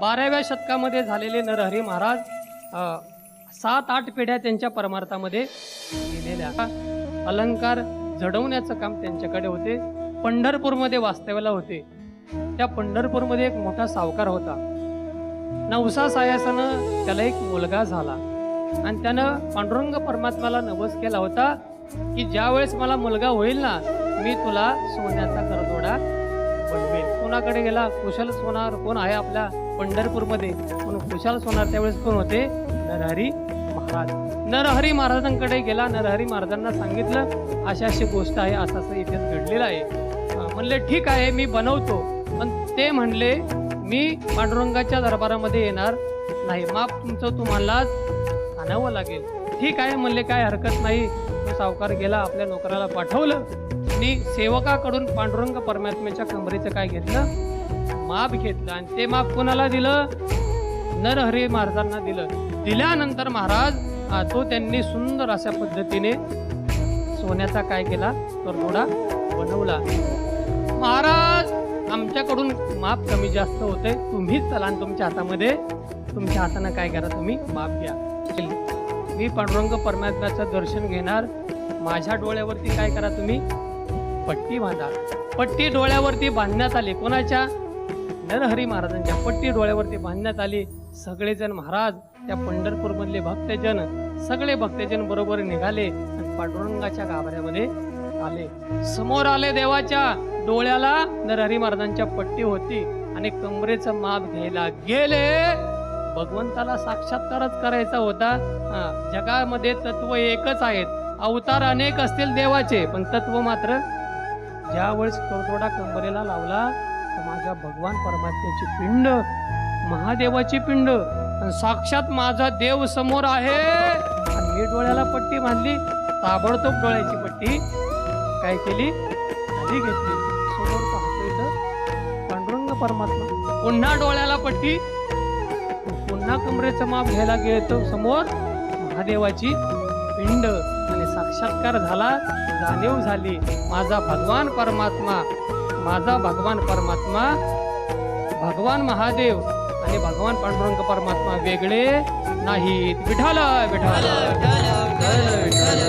बाराव्या शतकामध्ये झालेले नरहरी महाराज सात आठ पिढ्या त्यांच्या परमार्थामध्ये गेलेल्या अलंकार जडवण्याचं काम त्यांच्याकडे होते. पंढरपूरमध्ये वास्तव्याला होते. त्या पंढरपूरमध्ये एक मोठा सावकार होता. नवसा सायासानं त्याला एक मुलगा झाला. आणि त्यानं पांडुरंग परमात्म्याला नवस केला होता की ज्यावेळेस मला मुलगा होईल ना मी तुला सोन्याचा करदोडा कोणाकडे गेला? कुशल सोनार कोण आहे आपल्या पंढरपूरमध्ये? म्हणून कुशाल सोनार त्यावेळेस कोण होते? नरहरी महाराज. नरहरी महाराजांकडे गेला. नरहरी महाराजांना सांगितलं अशा अशी गोष्ट आहे असं असं इतिहास घडलेला आहे. म्हणले ठीक आहे मी बनवतो. पण ते म्हणले मी पांडुरंगाच्या दरबारामध्ये येणार नाही. माप तुमचं तुम्हालाच आणावं लागेल. ठीक आहे म्हणले काय हरकत नाही. तो सावकार गेला आपल्या नोकराला पाठवलं. आणि सेवकाकडून पांडुरंग परमात्म्याच्या कमरेचं काय घेतलं? माप घेतलं. आणि ते माप कोणाला दिलं? नरहरी महाराजांना दिलं. दिल्यानंतर महाराज तो त्यांनी सुंदर अशा पद्धतीने सोन्याचा काय केला? करदोडा बनवला. महाराज आमच्याकडून माप कमी जास्त होते. तुम्हीच चला आणि तुमच्या हातामध्ये तुमच्या हातानं काय करा? तुम्ही माप घ्या. मी पांडुरंग परमात्म्याचं दर्शन घेणार. माझ्या डोळ्यावरती काय करा तुम्ही? पट्टी बांधा. पट्टी डोळ्यावरती बांधण्यात आली. कोणाच्या? नरहरी महाराजांच्या. पट्टी डोळ्यावरती बांधण्यात आली. सगळेजण महाराज त्या पंढरपूर मधले भक्तजन सगळे भक्तजन बरोबर निघाले आणि पांडुरंगाच्या गाभाऱ्यामध्ये आले. समोर आले देवाच्या. डोळ्याला नरहरी महाराजांच्या पट्टी होती आणि कमरेचं माप घ्यायला गेले. भगवंताला साक्षात्कारच करायचा होता. हा, जगामध्ये तत्व एकच आहेत. अवतार अनेक असतील देवाचे पण तत्व मात्र ज्या वेळेस करतोडा कंबरेला लावला तर माझ्या भगवान परमात्म्याची पिंड महादेवाची पिंड आणि साक्षात माझा देव समोर आहे. आणि मी डोळ्याला पट्टी बांधली ताबडतोब डोळ्याची पट्टी काय केली? खाली घेतली. समोर पाहतो इथं पांडुरंग परमात्मा. पुन्हा डोळ्याला पट्टी. पुन्हा कमरेचं माप घ्यायला गेलो समोर महादेवाची पिंड. साक्षात्कार झाला जाणीव झाली. माझा भगवान परमात्मा माझा भगवान परमात्मा भगवान महादेव आणि भगवान पांडुरंग परमात्मा वेगळे नाहीत. विठाल विठाल विठाल विठाल